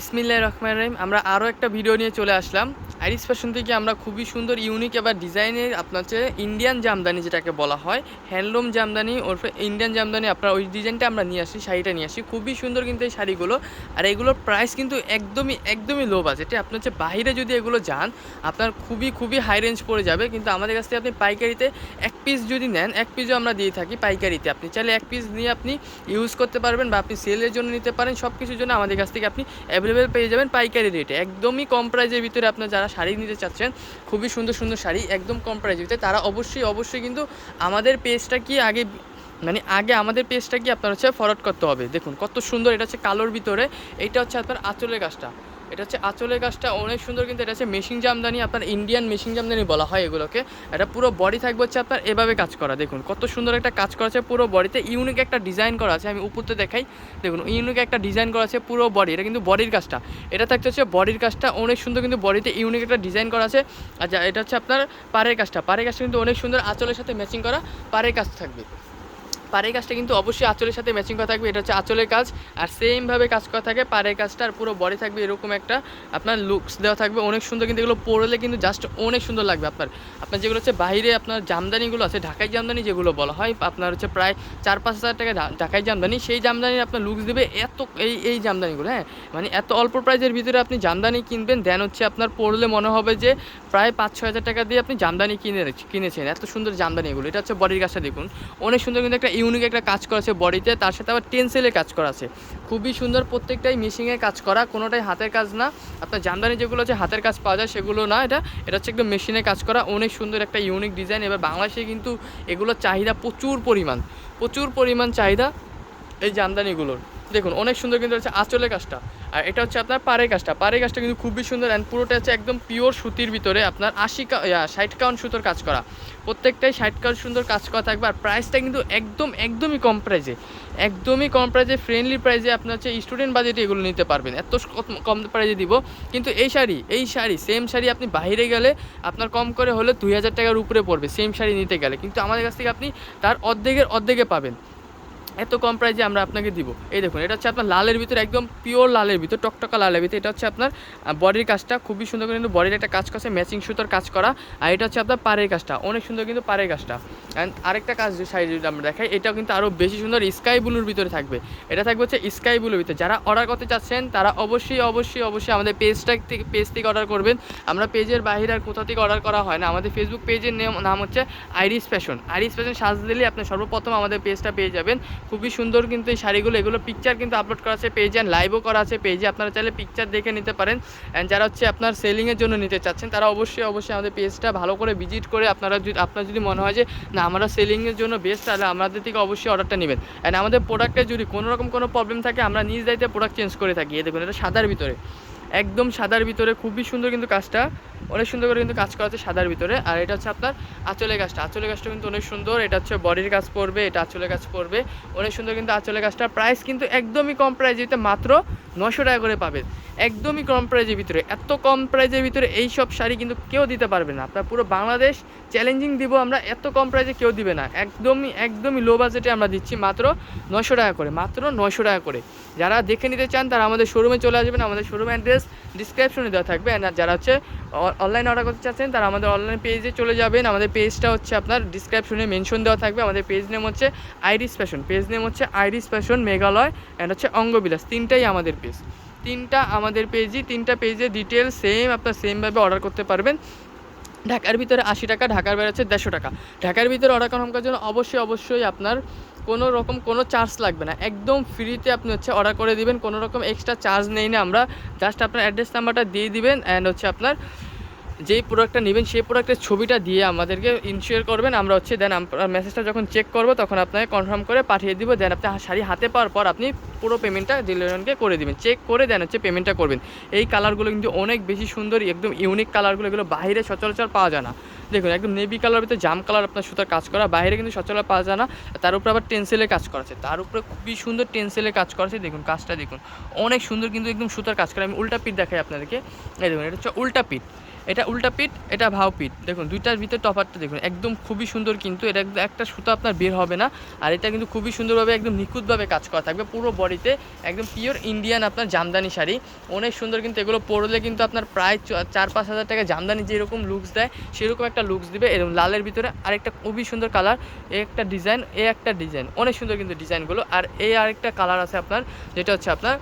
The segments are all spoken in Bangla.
বিসমিল্লাহ রহমান রহিম। আমরা আরও একটা ভিডিও নিয়ে চলে আসলাম। আইরিস ফ্যাশন থেকে আমরা খুবই সুন্দর ইউনিক এবার ডিজাইনের আপনার হচ্ছে ইন্ডিয়ান জামদানি যেটাকে বলা হয় হ্যান্ডলুম জামদানি ওরফে ইন্ডিয়ান জামদানি আপনার ওই ডিজাইনটা আমরা নিয়ে আসি, শাড়িটা নিয়ে আসি। খুবই সুন্দর কিন্তু এই শাড়িগুলো। আর এগুলোর প্রাইস কিন্তু একদমই একদমই লো বাজেটে আপনি হচ্ছে বাইরে যদি এগুলো যান, আপনার খুবই খুবই হাই রেঞ্জ পড়ে যাবে। কিন্তু আমাদের কাছ থেকে আপনি পাইকারিতে এক পিস যদি নেন, এক পিসও আমরা দিয়ে থাকি পাইকারিতে। আপনি চাইলে এক পিস নিয়ে আপনি ইউজ করতে পারবেন বা আপনি সেলের জন্য নিতে পারেন। সব কিছুর জন্য আমাদের কাছ থেকে আপনি অ্যাভেলেবেল পেয়ে যাবেন পাইকারি রেটে একদমই কম প্রাইজের ভিতরে আপনার যারা শাড়ি নিতে চাচ্ছেন, খুবই সুন্দর সুন্দর শাড়ি, একদম কম প্রাইজের ভিতরে তারা অবশ্যই অবশ্যই কিন্তু আমাদের পেজটা কি আগে মানে আগে আমাদের পেজটা কি আপনার হচ্ছে ফরওয়ার্ড করতে হবে? দেখুন কত সুন্দর, এটা হচ্ছে কালোর ভিতরে এটা হচ্ছে আপনার আঁচলের গাছটা এটা হচ্ছে আঁচলের গাছটা অনেক সুন্দর, কিন্তু এটা হচ্ছে মেশিন জামদানি, আপনার ইন্ডিয়ান মেশিন জামদানি বলা হয় এগুলোকে। এটা পুরো বডি থাকবে হচ্ছে আপনার এভাবে কাজ করা। দেখুন, কত সুন্দর একটা কাজ করা আছে পুরো বডিতে ইউনিক একটা ডিজাইন করা আছে, আমি উপরতে দেখাই। দেখুন ইউনিক একটা ডিজাইন করা আছে পুরো বডি এটা কিন্তু বডির কাজটা। এটা থাকছে হচ্ছে বডির কাজটা, অনেক সুন্দর কিন্তু বডিতে ইউনিক একটা ডিজাইন করা আছে। আর যা- এটা হচ্ছে আপনার পাড়ের কাজটা। পাড়ের কাজটা কিন্তু অনেক সুন্দর, আঁচলের সাথে ম্যাচিং করা পাড়ের কাজ থাকবে। পাড়ের কাজটা কিন্তু অবশ্যই আঁচলের সাথে ম্যাচিং করা থাকবে, এটা হচ্ছে আঁচলের কাজ। আর সেমভাবে কাজ করা থাকে পাড়ের কাজটা আর পুরো বডি থাকবে এরকম একটা আপনার লুকস দেওয়া থাকবে। অনেক সুন্দর কিন্তু এগুলো পরলে কিন্তু জাস্ট অনেক সুন্দর লাগবে আপনার। আপনার যেগুলো হচ্ছে বাইরে আপনার জামদানিগুলো আছে, ঢাকাই জামদানি যেগুলো বলা হয়, আপনার হচ্ছে প্রায় চার পাঁচ হাজার টাকা ঢাকাই জামদানি, সেই জামদানির আপনার লুকস দেবে এত এই এই জামদানিগুলো হ্যাঁ? মানে এত অল্প প্রাইজের ভিতরে আপনি জামদানি কিনবেন দেন হচ্ছে আপনার পরলে মনে হবে যে প্রায় পাঁচ, ছয় হাজার টাকা দিয়ে আপনি জামদানি কিনে, কিনেছেন, এত সুন্দর জামদানি এগুলো এটা হচ্ছে বডির কাজটা দেখুন। অনেক সুন্দর কিন্তু একটা ইউনিক একটা কাজ করা আছে বডিতে তার সাথে আবার টেনসেলের কাজ করা আছে। খুবই সুন্দর প্রত্যেকটাই মেশিংয়ে কাজ করা, কোনোটাই হাতের কাজ না। আপনার জামদানি যেগুলো আছে, হাতের কাজ পাওয়া যায়, সেগুলো না, এটা এটা হচ্ছে একদম মেশিনে কাজ করা। অনেক সুন্দর একটা ইউনিক ডিজাইন এবার বাংলাদেশে কিন্তু এগুলোর চাহিদা প্রচুর পরিমাণ প্রচুর পরিমাণ চাহিদা এই জামদানিগুলোর। দেখুন, অনেক সুন্দর কিন্তু হচ্ছে আঁচলের কাজটা। আর এটা হচ্ছে আপনার পাড়ের কাজটা। পাড়ের কাজটা কিন্তু খুবই সুন্দর অ্যান্ড পুরোটা হচ্ছে একদম পিওর সুতির ভিতরে আপনার আশি কা ষাট কাউন সুতোর কাজ করা। প্রত্যেকটাই ষাট কাউন সুন্দর কাজ করা থাকবে আর প্রাইসটা কিন্তু একদম, একদমই কম প্রাইজে একদমই কম প্রাইজে ফ্রেন্ডলি প্রাইজে আপনার হচ্ছে স্টুডেন্ট বাজেটে এগুলো নিতে পারবেন। এত কম প্রাইজে দিব। কিন্তু এই শাড়ি এই শাড়ি সেম শাড়ি আপনি বাইরে গেলে আপনার কম করে হলে দুই হাজার টাকার উপরে পড়বে সেম শাড়ি নিতে গেলে। কিন্তু আমাদের কাছ থেকে আপনি তার অর্ধেকের অর্ধেকে পাবেন। এত কম প্রাইজে আমরা আপনাকে দিব। এই দেখুন, এটা হচ্ছে আপনার লালের ভিতরে একদম পিওর লালের ভিতর, টকটকা লালের ভিতরে, এটা হচ্ছে আপনার বডির কাজটা খুবই সুন্দর করে কিন্তু বডির একটা কাজ করছে ম্যাচিং সুতোর কাজ করা, আর এটা হচ্ছে আপনার পাড়ের কাজটা, অনেক সুন্দর কিন্তু পাড়ের কাজটা। অ্যান্ড আরেকটা কাজ যে যদি আমরা দেখাই, এটাও কিন্তু আরও বেশি সুন্দর স্কাই ব্লুর ভিতরে থাকবে। এটা থাকবে হচ্ছে স্কাই ব্লুর ভিতরে। যারা অর্ডার করতে চাচ্ছেন, তারা অবশ্যই অবশ্যই অবশ্যই আমাদের পেজটা থেকে পেজ থেকে অর্ডার করবেন। আমরা পেজের বাইরে আর কোথা থেকে অর্ডার করা হয় না, আমাদের ফেসবুক পেজের নাম হচ্ছে Iris Fashion Iris Fashion search দিলে আপনি সর্বপ্রথম আমাদের পেজটা পেয়ে যাবেন। খুবই সুন্দর কিন্তু এই শাড়িগুলো, এগুলো পিকচার কিন্তু আপলোড করা আছে পেজে অ্যান্ড লাইভও করা আছে পেজে আপনারা চাইলে পিকচার দেখে নিতে পারেন। অ্যান্ড যারা হচ্ছে আপনার সেলিংয়ের জন্য নিতে চাচ্ছেন, তারা অবশ্যই অবশ্যই আমাদের পেজটা ভালো করে ভিজিট করে আপনারা যদি, আপনার যদি মনে হয় যে, না, আমরা সেলিংয়ের জন্য বেস্ট তাহলে আমাদের থেকে অবশ্যই অর্ডারটা নেবেন। অ্যান্ড আমাদের প্রোডাক্টে যদি কোনো রকম কোনো প্রবলেম থাকে, আমরা নিজ দায়িত্বে প্রোডাক্ট চেঞ্জ করে থাকি। এ দেখুন, এটা সাদার ভিতরে। একদম সাদার ভিতরে, খুবই সুন্দর কিন্তু কাজটা। অনেক সুন্দর করে কিন্তু কাজ করা সাদার ভিতরে। আর এটা হচ্ছে আপনার আঁচলের গাছটা। আঁচলের গাছটা কিন্তু অনেক সুন্দর। এটা হচ্ছে বডির কাজ পড়বে, এটা আঁচলের কাজ পড়বে। অনেক সুন্দর কিন্তু আঁচলের গাছটা প্রাইস কিন্তু একদমই কম প্রাইজের ভিতরে মাত্র নশো টাকা করে পাবেন। একদমই কম প্রাইজের ভিতরে। এত কম প্রাইজের ভিতরে এই সব শাড়ি কিন্তু কেউ দিতে পারবে না। আপনার পুরো বাংলাদেশ চ্যালেঞ্জিং দিব আমরা, এত কম প্রাইজে কেউ দিবে না। একদমই একদমই লো বাজেটে আমরা দিচ্ছি মাত্র নশো টাকা করে, মাত্র নশো টাকা করে। যারা দেখে নিতে চান তারা আমাদের শোরুমে চলে আসবেন, আমাদের শোরুম অ্যাড্রেস ডিসক্রিপশনে দেওয়া থাকবে। আর যারা হচ্ছে অনলাইন অর্ডার করতে চাচ্ছেন, তারা আমাদের অনলাইন পেজে চলে যাবেন। আমাদের পেজটা হচ্ছে আপনার ডিসক্রিপশনে মেনশন দেওয়া থাকবে। আমাদের পেজ নেম হচ্ছে আইরিস ফ্যাশন পেজ নেম হচ্ছে আইরিস ফ্যাশন মেঘালয় অ্যান্ড হচ্ছে অঙ্গবিলাস তিনটাই আমাদের পেজ তিনটা আমাদের পেজই তিনটা পেজে ডিটেল সেম আপনার সেমভাবে অর্ডার করতে পারবেন। ঢাকার ভিতরে আশি টাকা, ঢাকার বাইরে হচ্ছে দেড়শো টাকা। ঢাকার ভিতরে অর্ডার কনফার্ম জন্য অবশ্যই অবশ্যই আপনার কোনো রকম কোনো চার্জ লাগবে না। একদম ফ্রিতে আপনি হচ্ছে অর্ডার করে দিবেন, কোনো রকম এক্সট্রা চার্জ নেই না। আমরা জাস্ট আপনার অ্যাড্রেস নাম্বারটা দিয়ে দিবেন অ্যান্ড হচ্ছে আপনার যেই প্রোডাক্টটা নেবেন, সেই প্রোডাক্টের ছবিটা দিয়ে আমাদেরকে ইনশিওর করবেন। আমরা হচ্ছে দেন আপনার মেসেজটা যখন চেক করব, তখন আপনাকে কনফার্ম করে পাঠিয়ে দিব। দেন আপনি শাড়ি হাতে পাওয়ার পর আপনি পুরো পেমেন্টটা ডেলিভারিকে করে দিবেন। চেক করে দেন হচ্ছে পেমেন্টটা করবেন। এই কালারগুলো কিন্তু অনেক বেশি সুন্দর, একদম ইউনিক কালারগুলো এগুলো বাইরে সচরাচর পাওয়া যায় না। দেখুন, একদম নেভি কালার ভিতরে জাম কালার আপনার সুতার কাজ করা, বাইরে কিন্তু সচরাচর পাওয়া যায় না। তার উপরে আবার টেন্সেলের কাজ করা আছে। তার উপরে খুবই সুন্দর টেন্সেলের কাজ করা আছে। দেখুন, কাজটা দেখুন। অনেক সুন্দর কিন্তু একদম সুতার কাজ করা। আমি উল্টা পিঠ দেখাই আপনাদেরকে। এই দেখুন, এটা হচ্ছে উল্টা পিঠ। এটা উল্টা পিঠ, এটা ভাও পিঠ। দেখুন, দুইটার ভিতরে টপারটা দেখুন, একদম খুবই সুন্দর কিন্তু এটা একটা সুতো আপনার বের হবে না, আর এটা কিন্তু খুবই সুন্দরভাবে একদম নিখুঁতভাবে কাজ করা থাকবে পুরো বডিতে, একদম পিওর ইন্ডিয়ান আপনার জামদানি শাড়ি। অনেক সুন্দর কিন্তু এগুলো পরলে কিন্তু আপনার প্রায় চার পাঁচ হাজার টাকা জামদানি যেরকম লুকস দেয়, সেরকম একটা লুকস দিবে। এরকম লালের ভিতরে আরেকটা খুবই সুন্দর কালার এ একটা ডিজাইন এ একটা ডিজাইন অনেক সুন্দর কিন্তু ডিজাইনগুলো আর এই আরেকটা কালার আছে আপনার, যেটা হচ্ছে আপনার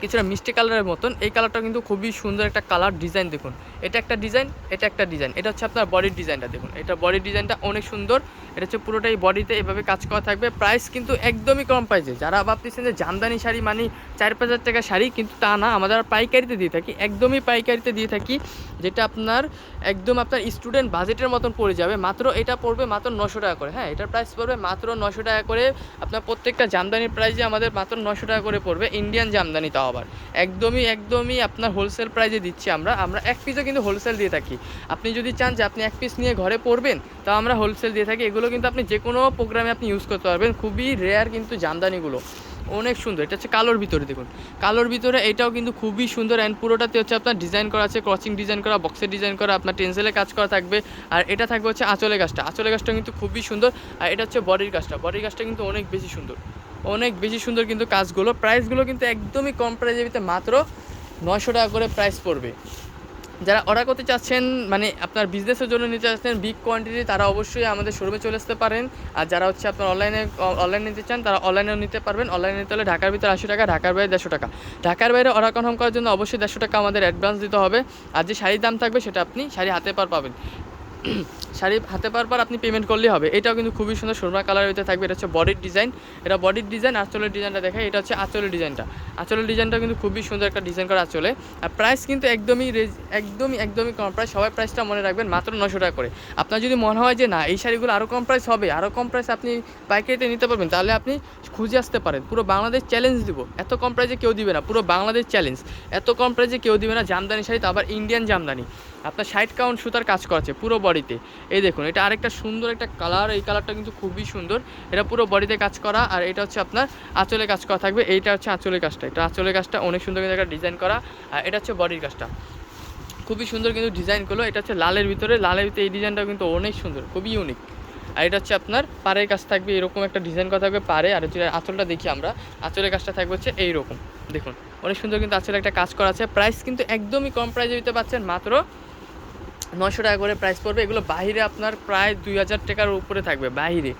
কিছুটা মিষ্টি কালারের মতন। এই কালারটা কিন্তু খুবই সুন্দর একটা কালার ডিজাইন দেখুন। এটা একটা ডিজাইন, এটা একটা ডিজাইন। এটা হচ্ছে আপনার বডির ডিজাইনটা দেখুন। এটা বডির ডিজাইনটা অনেক সুন্দর। এটা হচ্ছে পুরোটাই বডিতে এভাবে কাজ করা থাকবে। প্রাইস কিন্তু একদমই কম প্রাইসে। যারা ভাবতেছেন যে জামদানি শাড়ি মানে চার পাঁচ হাজার টাকা শাড়ি, কিন্তু তা না। আমাদের পাইকারিতে দিয়ে থাকি, একদমই পাইকারিতে দিয়ে থাকি, যেটা আপনার একদম আপনার স্টুডেন্ট বাজেটের মতন পড়ে যাবে। মাত্র এটা পড়বে মাত্র নশো টাকা করে। হ্যাঁ এটার প্রাইস পড়বে মাত্র নশো টাকা করে। আপনার প্রত্যেকটা জামদানির প্রাইসে আমাদের মাত্র নশো টাকা করে পড়বে। ইন্ডিয়ান জামদানি তাও আবার। একদমই একদমই আপনার হোলসেল প্রাইজে দিচ্ছি আমরা। আমরা এক পিসও কিন্তু হোলসেল দিয়ে থাকি। আপনি যদি চান যে আপনি এক পিস নিয়ে ঘরে পরবেন, তাও আমরা হোলসেল দিয়ে থাকি। এগুলো কিন্তু আপনি যে কোনো প্রোগ্রামে আপনি ইউজ করতে পারবেন। খুবই রেয়ার কিন্তু জামদানিগুলো। অনেক সুন্দর। এটা হচ্ছে কালোর ভিতরে দেখুন। কালোর ভিতরে এটাও কিন্তু খুবই সুন্দর অ্যান্ড পুরোটাতে হচ্ছে আপনার ডিজাইন করা আছে। ক্রচিং ডিজাইন করা বক্সের ডিজাইন করা, আপনার টেন্সেলে কাজ করা থাকবে। আর এটা থাকবে হচ্ছে আঁচলে গাছটা। আঁচলে গাছটা কিন্তু খুবই সুন্দর। আর এটা হচ্ছে বডির গাছটা। বডির গাছটা কিন্তু অনেক বেশি সুন্দর। অনেক বেশি সুন্দর কিন্তু কাজগুলো। প্রাইসগুলো কিন্তু একদমই কম প্রাইসের ভিতরে মাত্র নয়শো টাকা করে প্রাইস পড়বে। যারা অর্ডার করতে চাচ্ছেন মানে আপনার বিজনেসের জন্য নিতে চাচ্ছেন বিগ কোয়ান্টিটি তারা অবশ্যই আমাদের শোরুমে চলে আসতে পারেন। আর যারা হচ্ছে আপনার অনলাইনে অনলাইনে নিতে চান, তারা অনলাইনেও নিতে পারবেন। অনলাইনে নিতে হলে ঢাকার ভিতরে আশি টাকা, ঢাকার বাইরে দেড়শো টাকা। ঢাকার বাইরে অর্ডার কনফার্ম করার জন্য অবশ্যই দেড়শো টাকা আমাদের অ্যাডভান্স দিতে হবে। আর যে শাড়ির দাম থাকবে, সেটা আপনি শাড়ি হাতে পার পাবেন। শাড়ি হাতে পার পর আপনি পেমেন্ট করলেই হবে। এটাও কিন্তু খুবই সুন্দর, সুরমা কালারের ভিতরে থাকবে। এটা হচ্ছে বডির ডিজাইন এটা বডির ডিজাইন আঁচলের ডিজাইনটা দেখায় এটা হচ্ছে আঁচলের ডিজাইনটা আঁচলের ডিজাইনটা কিন্তু খুবই সুন্দর একটা ডিজাইন করা আঁচলে। আর প্রাইস কিন্তু একদমই রেজ- একদমই একদমই কম। প্রাইস সবাই প্রাইসটা মনে রাখবেন, মাত্র নশো টাকা করে। আপনার যদি মনে হয় যে, না, এই শাড়িগুলো আরও কম প্রাইস হবে আরও কম প্রাইস আপনি পাইকারিতে নিতে পারবেন, তাহলে আপনি খুঁজে আসতে পারেন। পুরো বাংলাদেশ চ্যালেঞ্জ দিব। এত কম প্রাইসে কেউ দিবে না। পুরো বাংলাদেশ চ্যালেঞ্জ এত কম প্রাইসে কেউ দিবে না। জামদানি শাড়ি তো আবার ইন্ডিয়ান জামদানি। আপনার ষাট কাউন্ট সুতার কাজ করা আছে পুরো বডিতে। এই দেখুন, এটা আরেকটা সুন্দর একটা কালার এই কালারটা কিন্তু খুবই সুন্দর। এটা পুরো বডিতে কাজ করা, আর এটা হচ্ছে আপনার আঁচলে কাজ করা থাকবে। এইটা হচ্ছে আঁচলের কাজটা। এটা আঁচলের কাজটা অনেক সুন্দর কিন্তু একটা ডিজাইন করা, আর এটা হচ্ছে বডির কাজটা। খুবই সুন্দর কিন্তু ডিজাইন করল। এটা হচ্ছে লালের ভিতরে লালের ভিতরে এই ডিজাইনটা কিন্তু অনেক সুন্দর, খুবই ইউনিক আর এটা হচ্ছে আপনার পাড়ের কাজ থাকবে, এরকম একটা ডিজাইন করা থাকবে পাড়ে। আর হচ্ছে আঁচলটা দেখি আমরা, আঁচলের কাজটা থাকবে হচ্ছে এইরকম। দেখুন, অনেক সুন্দর কিন্তু আঁচলে একটা কাজ করা আছে। প্রাইস কিন্তু একদমই কম প্রাইসে দিতে পারছেন মাত্র নশো টাকা করে প্রাইস পড়বে। এগুলো বাইরে আপনার প্রায় দুই হাজার টাকার উপরে থাকবে বাইরে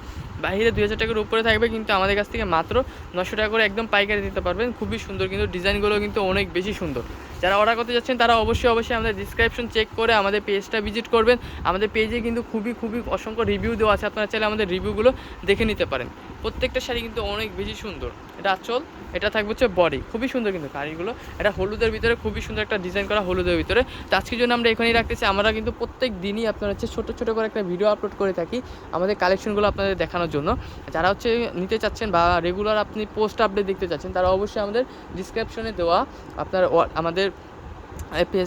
বাইরে দুই হাজার টাকার উপরে থাকবে কিন্তু আমাদের কাছ থেকে মাত্র নশো টাকা করে একদম পাইকারি দিতে পারবেন। খুবই সুন্দর কিন্তু ডিজাইনগুলো কিন্তু অনেক বেশি সুন্দর। যারা অর্ডার করতে যাচ্ছেন তারা অবশ্যই অবশ্যই আমাদের ডিসক্রিপশন চেক করে আমাদের পেজটা ভিজিট করবেন। আমাদের পেজে কিন্তু খুবই খুবই অসংখ্য রিভিউ দেওয়া আছে। আপনারা চাইলে আমাদের রিভিউগুলো দেখে নিতে পারেন। প্রত্যেকটা শাড়ি কিন্তু অনেক বেশি সুন্দর। এটা আচল, এটা থাকবে হচ্ছে বডি। খুবই সুন্দর কিন্তু শাড়িগুলো। এটা হলুদের ভিতরে খুবই সুন্দর একটা ডিজাইন করা হলুদের ভিতরে। তো আজকের জন্য আমরা এখানেই রাখতেছি। আমরা কিন্তু প্রত্যেক দিনই আপনার হচ্ছে ছোটো ছোটো করে একটা ভিডিও আপলোড করে থাকি আমাদের কালেকশনগুলো আপনাদের দেখানোর জন্য। যারা হচ্ছে নিতে চাচ্ছেন বা রেগুলার আপনি পোস্ট আপডেট দেখতে চাচ্ছেন, তারা অবশ্যই আমাদের ডিসক্রিপশনে দেওয়া আপনার আমাদের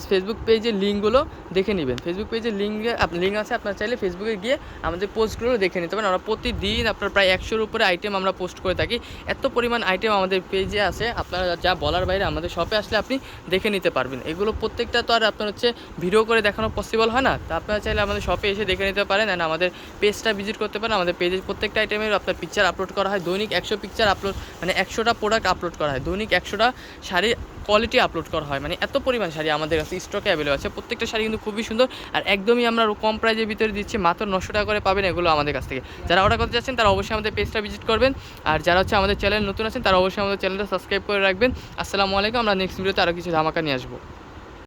ফেসবুক পেজের লিঙ্কগুলো দেখে নেবেন। ফেসবুক পেজের লিঙ্কে লিঙ্ক আছে, আপনার চাইলে ফেসবুকে গিয়ে আমাদের পোস্টগুলো দেখে নিতে পারেন। আমরা প্রতিদিন আপনার প্রায় একশোর উপরে আইটেম আমরা পোস্ট করে থাকি। এত পরিমাণ আইটেম আমাদের পেজে আছে, আপনারা যা বলার বাইরে আমাদের শপে আসলে আপনি দেখে নিতে পারবেন। এগুলো প্রত্যেকটা তো আর আপনার হচ্ছে ভিডিও করে দেখানো পসিবল হয় না। তা আপনারা চাইলে আমাদের শপে এসে দেখে নিতে পারেন অ্যান্ড আমাদের পেজটা ভিজিট করতে পারেন। আমাদের পেজে প্রত্যেকটা আইটেমের আপনার পিকচার আপলোড করা হয়। দৈনিক একশো পিকচার আপলোড মানে একশোটা প্রোডাক্ট আপলোড করা হয়। দৈনিক একশোটা শাড়ির কোয়ালিটি আপলোড করা হয়। মানে এত পরিমাণ শাড়ি আমাদের কাছে স্টকে অ্যাভেলেবল আছে। প্রত্যেকটা শাড়ি কিন্তু খুবই সুন্দর। আর একদমই আমরা কম প্রাইজের ভিতরে দিচ্ছি। মাত্র নশো টাকা করে পাবেন এগুলো আমাদের কাছ থেকে। যারা অর্ডার করতে যাচ্ছেন তারা অবশ্যই আমাদের পেজটা ভিজিট করবেন। আর যারা হচ্ছে আমাদের চ্যানেল নতুন আছেন, তারা অবশ্যই আমাদের চ্যানেলটা সাবস্ক্রাইব করে রাখবেন। আসসালামু আলাইকুম। আমরা নেক্সট ভিডিওতে আরও কিছু ধামাকা নিয়ে আসব।